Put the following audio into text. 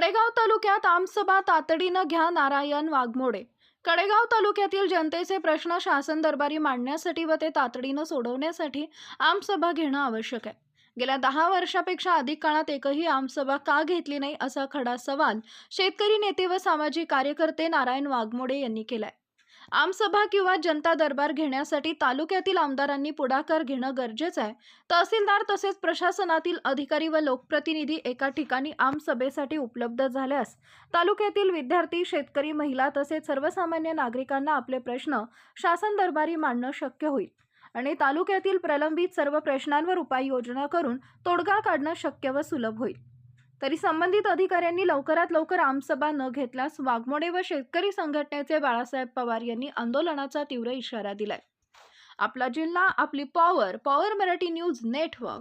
कडेगाव तालुक्यात आमसभा तातडीनं घ्या नारायण वाघमोडे. कडेगाव तालुक्यातील जनतेचे प्रश्न शासन दरबारी मांडण्यासाठी व ते तातडीनं सोडवण्यासाठी आमसभा घेणं आवश्यक आहे. गेल्या दहा वर्षापेक्षा अधिक काळात एकही आमसभा का घेतली नाही असा खडा सवाल शेतकरी नेते व सामाजिक कार्यकर्ते नारायण वाघमोडे यांनी केलाय. आमसभा किंवा जनता दरबार घेण्यासाठी तालुक्यातील आमदारांनी पुढाकार घेणं गरजेचं आहे. तहसीलदार तसेच प्रशासनातील अधिकारी व लोकप्रतिनिधी एका ठिकाणी आमसभेसाठी उपलब्ध झाल्यास तालुक्यातील विद्यार्थी शेतकरी महिला तसेच सर्वसामान्य नागरिकांना आपले प्रश्न शासन दरबारी मांडणं शक्य होईल आणि तालुक्यातील प्रलंबित सर्व प्रश्नांवर उपाययोजना करून तोडगा काढणं शक्य व सुलभ होईल. तरी संबंधित अधिकाऱ्यांनी लवकरात लवकर आमसभा न घेतल्यास वाघमोडे व शेतकरी संघटनेचे बाळासाहेब पवार यांनी आंदोलनाचा तीव्र इशारा दिलाय. आपला जिल्हा आपली power power Marathi news network